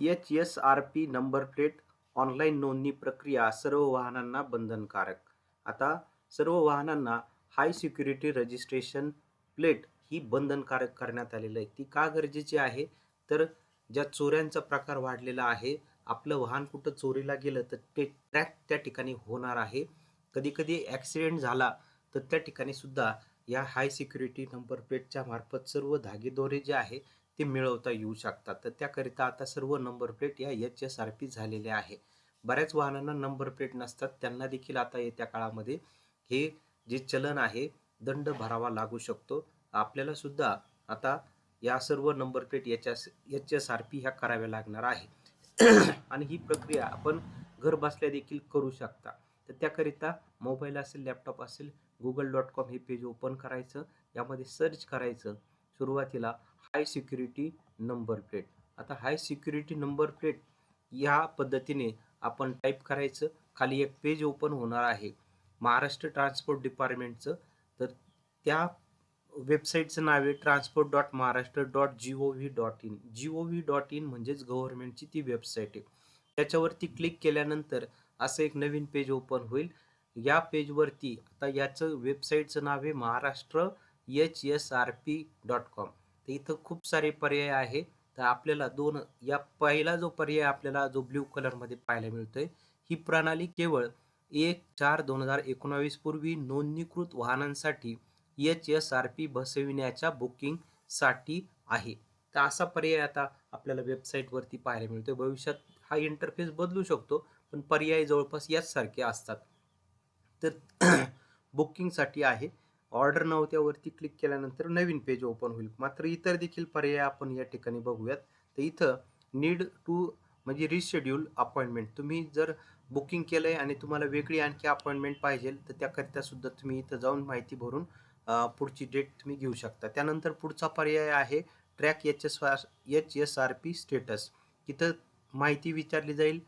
H S R P number plate online नोंदणी प्रक्रिया सर्व वाहनांना बंधनकारक. आता सर्व वाहनांना हाय सिक्युरिटी रजिस्ट्रेशन प्लेट ही बंधनकारक करण्यात आलेलं आहे. ती का गरजेची आहे? तर ज्या चोऱ्यांचा प्रकार वाढलेला आहे आपलं वाहन कुठं चोरीला गेलं तर ते ट्रॅक त्या ठिकाणी होणार आहे. कधीकधी ॲक्सिडेंट झाला तर त्या ठिकाणी सुद्धा या हाय सिक्युरिटी नंबर प्लेटच्या मार्फत सर्व धागेदोरे जे आहे ते मिळवता येऊ शकतात. तर त्याकरिता आता सर्व नंबर प्लेट या एच एस आर पी झालेल्या आहे. बऱ्याच वाहनांना नंबर प्लेट नसतात. त्यांना देखील आता येत्या काळामध्ये हे जे चलन आहे दंड भरावा लागू शकतो. आपल्याला सुद्धा आता या सर्व number plate H S H S R P ह्या कराव्या लागणार आहे. आणि ही प्रक्रिया आपण घर बसल्या देखील करू शकता. तर त्याकरिता मोबाईल असेल लॅपटॉप असेल गुगल डॉट कॉम हे पेज ओपन करायचं. यामध्ये सर्च करायचं. सुरुवातीला हाय सिक्युरिटी नंबर प्लेट. आता हाय सिक्युरिटी नंबर प्लेट या पद्धतीने आपण टाईप करायचं. खाली एक पेज ओपन होणार आहे. महाराष्ट्र ट्रान्सपोर्ट डिपार्टमेंटचं. तर त्या वेबसाईटचं नाव आहे transport dot Maharashtra dot G O V dot in. G O V dot in म्हणजेच गव्हर्नमेंटची ती वेबसाईट आहे. त्याच्यावरती क्लिक केल्यानंतर असं एक नवीन पेज ओपन होईल. या पेजवरती आता याचं वेबसाईटचं नाव आहे Maharashtra H S R P dot com. तर इथं खूप सारे पर्याय आहे. तर आपल्याला दोन या पहिला जो पर्याय आपल्याला जो ब्ल्यू कलरमध्ये पाहायला मिळतोय ही प्रणाली केवळ एक चार दोन हजार एकोणावीस पूर्वी नोंदणीकृत वाहनांसाठी एच एस आर पी बसविण्याच्या बुकिंगसाठी आहे. तर असा पर्याय आता आपल्याला वेबसाईटवरती पाहायला मिळतोय. भविष्यात हा इंटरफेस बदलू शकतो पण पर्याय जवळपास याचसारखे असतात. तर बुकिंगसाठी आहे. ऑर्डर नव्हत्यावरती क्लिक केल्यानंतर नवीन पेज ओपन होईल. मात्र इतर देखील पर्याय आपण या ठिकाणी बघूयात. तर इथं नीड टू म्हणजे रिशेड्यूल अपॉइंटमेंट तुम्ही जर बुकिंग केलं आहे आणि तुम्हाला वेगळी आणखी अपॉइंटमेंट पाहिजे तर त्याकरिता सुद्धा तुम्ही इथं जाऊन माहिती भरून पुढची डेट तुम्ही घेऊ शकता. त्यानंतर पुढचा पर्याय आहे track H S H S R P status इथं माहिती विचारली जाईल.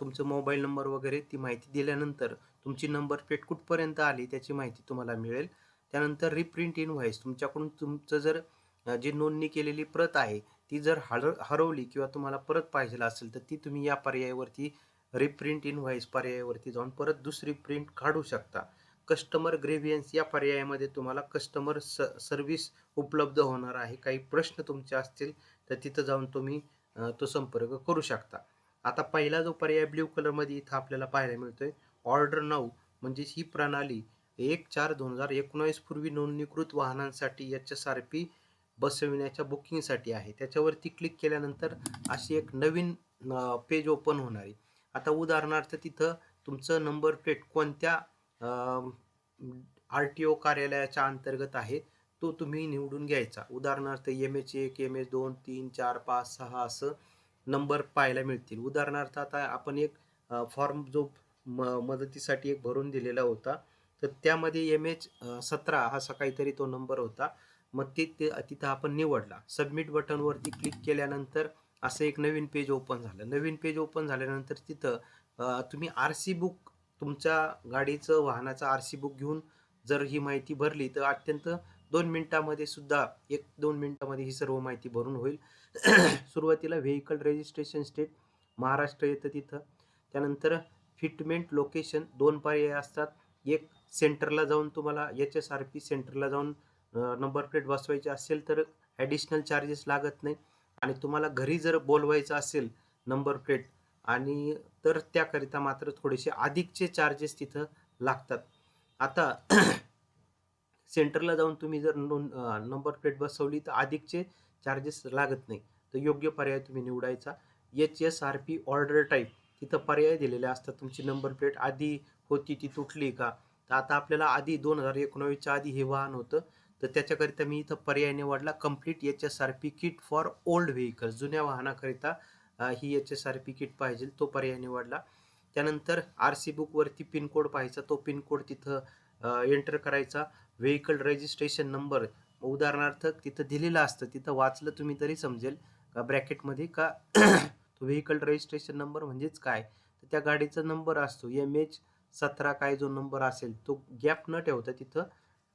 तुमचं मोबाईल नंबर वगैरे ती माहिती दिल्यानंतर तुमची नंबर प्लेट कुठपर्यंत आली त्याची माहिती तुम्हाला मिळेल. त्यानंतर रिप्रिंट इन व्हॉइस तुमच्याकडून तुमचं जर जी नोंदणी केलेली प्रत आहे ती जर हर हरवली किंवा तुम्हाला परत पाहिजे असेल तर ती तुम्ही या पर्यायावरती रिप्रिंट इन व्हॉइस पर्यायावरती जाऊन परत दुसरी प्रिंट काढू शकता. कस्टमर ग्रेव्हियन्स या पर्यायामध्ये तुम्हाला कस्टमर स सर्व्हिस उपलब्ध होणार आहे. काही प्रश्न तुमचे असतील तर तिथं जाऊन तुम्ही तो संपर्क करू शकता. आता पहिला जो पर्याय ब्ल्यू कलरमध्ये इथं आपल्याला पाहायला मिळतोय ऑर्डर नाऊ म्हणजेच ही प्रणाली एक चार दोन हजार एकोणावीस पूर्वी नोंदणीकृत वाहनांसाठी एच एस आर पी बसविण्याच्या बुकिंगसाठी आहे. त्याच्यावरती क्लिक केल्यानंतर अशी एक नवीन पेज ओपन होणार आहे. आता उदाहरणार्थ तिथं तुमचं नंबर प्लेट कोणत्या आर टी ओ कार्यालयाच्या अंतर्गत आहे तो तुम्ही निवडून घ्यायचा. उदाहरणार्थ एम एच एक एम एच दोन तीन चार पाच सहा असं नंबर पाहायला मिळतील. उदाहरणार्थ आता आपण एक फॉर्म जो म मदतीसाठी एक भरून दिलेला होता तर त्यामध्ये एम एच सतरा असा काहीतरी तो नंबर होता. मग ते तिथं आपण निवडला. सबमिट बटनवरती क्लिक केल्यानंतर असं एक नवीन पेज ओपन झालं. नवीन पेज ओपन झाल्यानंतर तिथं तुम्ही आर सी बुक तुमच्या गाडीचं वाहनाचं आर सी बुक घेऊन जर ही माहिती भरली तर अत्यंत दोन मिनटामध्ये सुद्धा एक दोन मिनटामध्ये ही सर्व माहिती भरून होईल. सुरुवातीला व्हेकल रजिस्ट्रेशन स्टेट महाराष्ट्र येतं तिथं. त्यानंतर फिटमेंट लोकेशन दोन पर्याय असतात. एक सेंटरला जाऊन तुम्हाला एच एस आर पी सेंटरला जाऊन नंबर प्लेट बसवायची असेल तर ॲडिशनल चार्जेस लागत नाही. आणि तुम्हाला घरी जर बोलवायचं असेल नंबर प्लेट आणि तर त्याकरिता मात्र थोडेसे अधिकचे चार्जेस तिथं लागतात. आता सेंटरला जाऊन तुम्ही जर नोंद नंबर प्लेट बसवली तर अधिकचे चार्जेस लागत नाही. तर योग्य पर्याय तुम्ही निवडायचा. H S R P order type तिथं पर्याय दिलेले असतात. तुमची नंबर प्लेट आधी होती ती तुटली का? तर आता आपल्याला आधी दोन हजार एकोणावीसच्या आधी हे वाहन होतं. तर त्याच्याकरिता मी इथं पर्याय निवडला. Complete H S R P kit for old vehicle जुन्या वाहनाकरिता ही H S R P kit पाहिजे तो पर्याय निवडला. त्यानंतर आर सी बुकवरती पिनकोड पाहायचा. तो पिनकोड तिथं एंटर करायचा. व्हेकल रजिस्ट्रेशन नंबर उदाहरणार्थ तिथं दिलेलं असतं. तिथं वाचलं तुम्ही तरी समजेल. का ब्रॅकेटमध्ये का तो व्हेकल रजिस्ट्रेशन नंबर म्हणजेच काय? तर त्या गाडीचा नंबर असतो. एम एच सतरा काय जो नंबर असेल तो गॅप न ठेवता तिथं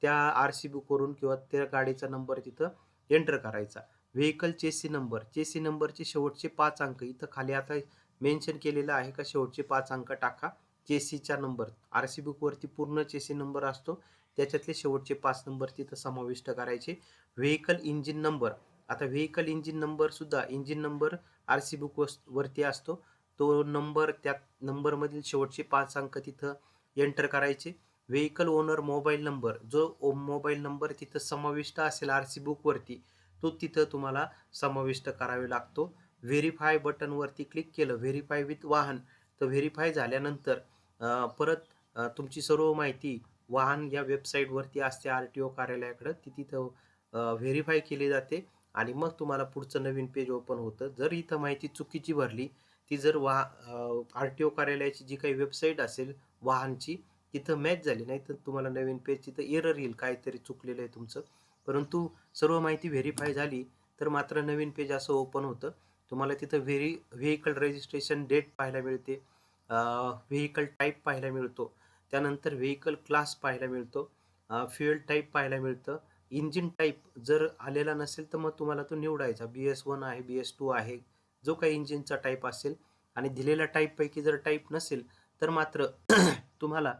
त्या आर सी बुकवरून किंवा त्या गाडीचा नंबर तिथं एंटर करायचा. व्हेकल चेसी नंबर चेसी नंबरचे शेवटचे पाच अंक इथं खाली आता मेन्शन केलेलं आहे का? शेवटचे पाच अंक टाका. चेसीचा नंबर आर सी बुकवरती पूर्ण चेसी नंबर असतो. त्याच्यातले शेवटचे पाच नंबर तिथं समाविष्ट करायचे. व्हेकल इंजिन नंबर आता vehicle engine नंबरसुद्धा engine number R C book वरती असतो. तो नंबर त्या नंबरमधील शेवटचे पाच अंक तिथं एंटर करायचे. व्हेकल ओनर मोबाईल नंबर जो मोबाईल नंबर तिथं समाविष्ट असेल आर सी बुकवरती तो तिथं तुम्हाला समाविष्ट करावे लागतो. व्हेरीफाय बटनवरती क्लिक केलं व्हेरीफाय विथ वाहन तर व्हेरीफाय झाल्यानंतर परत तुमची सर्व माहिती वाहन या वेबसाईटवरती असते आर टी ओ कार्यालयाकडं ती तिथं व्हेरीफाय केली जाते. आणि मग तुम्हाला पुढचं नवीन पेज ओपन होतं. जर इथं माहिती चुकीची भरली ती जर वा आर टी ओ कार्यालयाची जी काही वेबसाईट असेल वाहनची तिथं मॅच झाली नाही तर तुम्हाला नवीन पेज तिथं एरर येईल काहीतरी चुकलेलं आहे तुमचं. परंतु सर्व माहिती व्हेरीफाय झाली तर मात्र नवीन पेज असं ओपन होतं. तुम्हाला तिथं व्हेरी व्हेकल रजिस्ट्रेशन डेट पाहायला मिळते व्हेकल टाईप पाहायला मिळतो त्यानंतर व्हेकल क्लास पाहायला मिळतो फ्युएल टाईप पाहायला मिळतं इंजिन टाईप जर आलेला नसेल तर मग तुम्हाला तो निवडायचा. बी एस वन आहे बी एस टू आहे जो काही इंजिनचा टाईप असेल आणि दिलेल्या टाईपपैकी जर टाईप नसेल तर मात्र तुम्हाला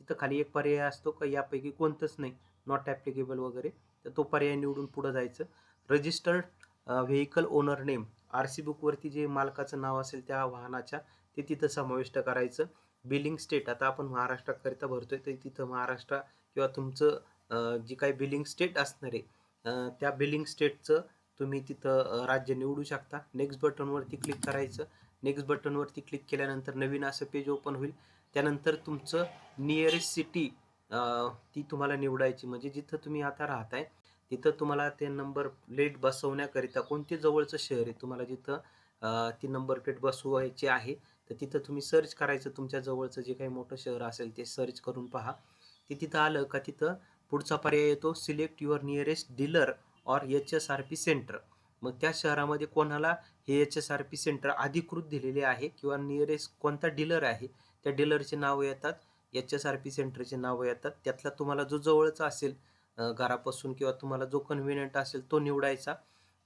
तिथं खाली एक पर्याय असतो का? यापैकी कोणतंच नाही. नॉट ॲप्लिकेबल वगैरे. तर तो पर्याय निवडून पुढं जायचं. Registered vehicle owner name R C बुकवरती जे मालकाचं नाव असेल त्या वाहनाच्या ते तिथं समाविष्ट करायचं. बिलिंग स्टेट आता आपण महाराष्ट्राकरिता भरतोय तर तिथं महाराष्ट्र किंवा तुमचं जी काही बिलिंग स्टेट असणार आहे त्या बिलिंग स्टेटचं तुम्ही तिथं राज्य निवडू शकता. नेक्स्ट बटनवरती क्लिक करायचं. नेक्स्ट बटनवरती क्लिक केल्यानंतर नवीन असं पेज ओपन होईल. त्यानंतर तुमचं नियरेस्ट सिटी ती तुम्हाला निवडायची. म्हणजे जिथं तुम्ही आता राहताय तिथं तुम्हाला ते नंबर प्लेट बसवण्याकरिता कोणते जवळचं शहर आहे? तुम्हाला जिथं ती नंबर प्लेट बसवायची आहे तर तिथं तुम्ही सर्च करायचं. तुमच्या जवळचं जे काही मोठं शहर असेल ते सर्च करून पहा. ते तिथं आलं का तिथं पुढचा पर्याय येतो. Select your nearest dealer or H S R P centre मग त्या शहरामध्ये कोणाला हे H S R P centre अधिकृत दिलेले आहे किंवा नियरेस्ट कोणता डीलर आहे त्या डीलरचे नावं येतात एच एस आर पी सेंटरचे नावं येतात. त्यातला तुम्हाला जो जवळचा असेल घरापासून किंवा तुम्हाला जो कन्व्हिनियंट असेल तो निवडायचा.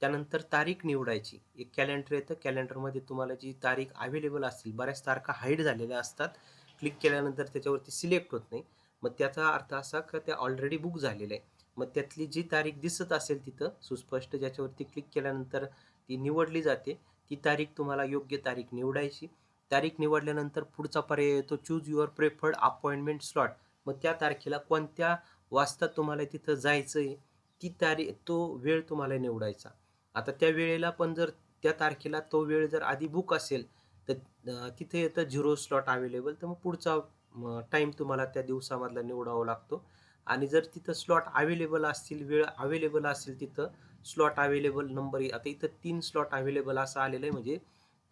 त्यानंतर तारीख निवडायची. एक कॅलेंडर येतं. कॅलेंडरमध्ये तुम्हाला जी तारीख अवेलेबल असतील बऱ्याच तारखा हाईड झालेल्या असतात. क्लिक केल्यानंतर त्याच्यावरती सिलेक्ट होत नाही. मग त्याचा अर्थ असा का त्या ऑलरेडी बुक झालेलं आहे मग त्यातली जी तारीख दिसत असेल तिथं सुस्पष्ट ज्याच्यावरती क्लिक केल्यानंतर ती निवडली जाते ती तारीख तुम्हाला योग्य तारीख निवडायची. तारीख निवडल्यानंतर पुढचा पर्याय येतो choose your preferred appointment slot मग त्या तारखेला कोणत्या वाजता तुम्हाला तिथं जायचं आहे ती तारीख तो वेळ तुम्हाला निवडायचा. आता त्या वेळेला पण जर त्या तारखेला तो वेळ जर आधी बुक असेल तर तिथे येतं झिरो स्लॉट अवेलेबल तर मग पुढचा टाईम तुम्हाला त्या दिवसामधला निवडावा लागतो. आणि जर तिथं स्लॉट अवेलेबल असतील वेळ अवेलेबल असेल तिथं स्लॉट अवेलेबल नंबर आता इथं तीन स्लॉट अवेलेबल असं आलेलं आहे. म्हणजे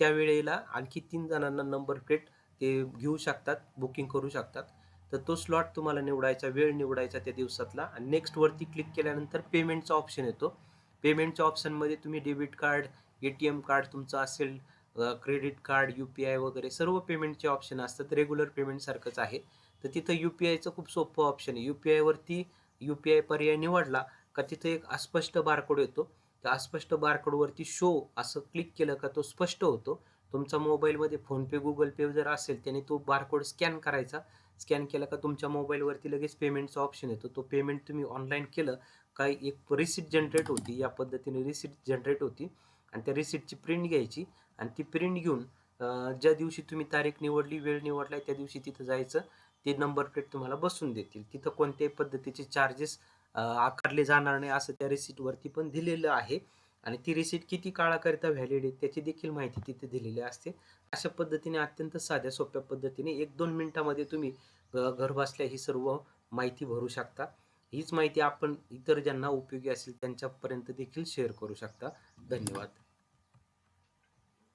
त्या वेळेला आणखी तीन जणांना नंबर प्लेट ते घेऊ शकतात बुकिंग करू शकतात. तर तो स्लॉट तुम्हाला निवडायचा वेळ निवडायचा त्या दिवसातला. आणि नेक्स्ट वरती क्लिक केल्यानंतर पेमेंटचा ऑप्शन येतो. पेमेंटच्या ऑप्शनमध्ये तुम्ही debit card A T M card तुमचं असेल credit card U P I वगैरे सर्व पेमेंटचे ऑप्शन असतात. रेग्युलर पेमेंटसारखंच आहे. तर तिथं यू पी आयचं खूप सोपं ऑप्शन आहे. यू पी आयवरती यू पी आय पर्याय निवडला का तिथं एक अस्पष्ट बारकोड येतो. त्या अस्पष्ट बारकोडवरती शो असं क्लिक केलं का तो स्पष्ट होतो. तुमचा मोबाईलमध्ये फोनपे गुगल पे जर असेल त्याने तो बारकोड स्कॅन करायचा. स्कॅन केला का तुमच्या मोबाईलवरती लगेच पेमेंटचा ऑप्शन येतो. तो पेमेंट तुम्ही ऑनलाईन केलं का एक रिसिट जनरेट होती. या पद्धतीने रिसिट जनरेट होती. आणि त्या रिसिटची प्रिंट घ्यायची आणि ती प्रिंट घेऊन ज्या दिवशी तुम्ही तारीख निवडली वेळ निवडला त्या दिवशी तिथं जायचं. ते नंबर प्लेट तुम्हाला बसून देतील. तिथं कोणत्याही पद्धतीचे चार्जेस आकारले जाणार नाही असं त्या रिसीटवरती पण दिलेलं आहे. आणि ती रिसीट किती काळाकरिता व्हॅलिड आहे त्याची देखील माहिती तिथे दिलेली असते. अशा पद्धतीने अत्यंत साध्या सोप्या पद्धतीने एक दोन मिनिटामध्ये तुम्ही घरबसल्या घर बसल्या ही सर्व माहिती भरू शकता. हीच माहिती आपण इतर ज्यांना उपयोगी असेल त्यांच्यापर्यंत देखील शेअर करू शकता. धन्यवाद.